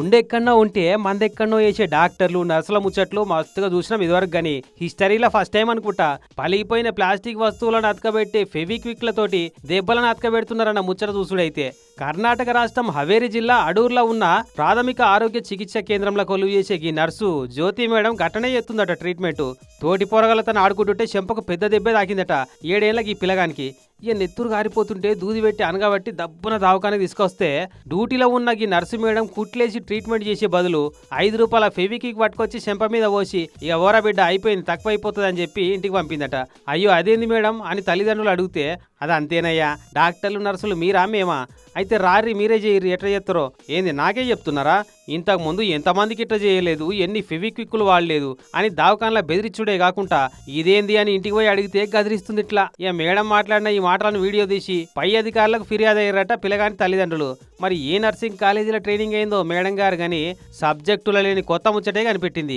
ఉండెక్కడో ఉంటే మందెక్కడో వేసే డాక్టర్లు నర్సుల ముచ్చట్లు మస్తుగా చూసినాం ఇదివరకు గాని. హిస్టరీలో ఫస్ట్ టైం అనుకుంటా. పలిగిపోయిన ప్లాస్టిక్ వస్తువులను అతకబెట్టి ఫెవిక్విక్లతోటి దెబ్బలను అతకబెడుతున్నారన్న ముచ్చట చూసుడైతే. కర్ణాటక రాష్ట్రం హవేరి జిల్లా అడూర్లో ఉన్న ప్రాథమిక ఆరోగ్య చికిత్స కేంద్రంలో కొలువు చేసే ఈ నర్సు జ్యోతి మేడం గట్టనే ఎత్తుందట ట్రీట్మెంట్. తోటి పోరగలతో ఆడుకుంటుంటే చెంపకు పెద్ద దెబ్బే తాకిందట. ఏడేళ్ళకి ఈ పిల్లగానికి. ఇక నెత్తురు గారిపోతుంటే దూది పెట్టి అనగబట్టి దబ్బున దావకానికి తీసుకొస్తే డ్యూటీలో ఉన్న ఈ నర్సు మేడం కుట్లేసి ట్రీట్మెంట్ చేసే బదులు ఐదు రూపాయల ఫెవికిక్ పట్టుకొచ్చి చెంప మీద పోసి ఇక ఓరా బిడ్డ అయిపోయింది తక్కువ అయిపోతుంది అని చెప్పి ఇంటికి పంపిందట. అయ్యో అదేంది మేడం? అని తల్లిదండ్రులు అడిగితే అది అంతేనయ్యా డాక్టర్లు నర్సులు మీరా మేమా? అయితే రారి మీరే చేయరు ఎట్లా చేస్తారో ఏంది నాకే చెప్తున్నారా? ఇంతకు ముందు ఎంతమందికి ఇట్లా చేయలేదు ఎన్ని ఫెవిక్విక్లు వాడలేదు అని దావకాన్ల బెదిరించుడే కాకుండా ఇదేంది అని ఇంటికి పోయి అడిగితే గదిరిస్తుంది ఇట్లా. ఇక మేడం మాట్లాడిన ఈ మాటలను వీడియో తీసి పై అధికారులకు ఫిర్యాదు అయ్యారట పిల్లగాని తల్లిదండ్రులు. మరి ఏ నర్సింగ్ కాలేజీలో ట్రైనింగ్ అయిందో మేడం గారు కానీ సబ్జెక్టుల లేని కొత్త ముచ్చటే కనిపెట్టింది.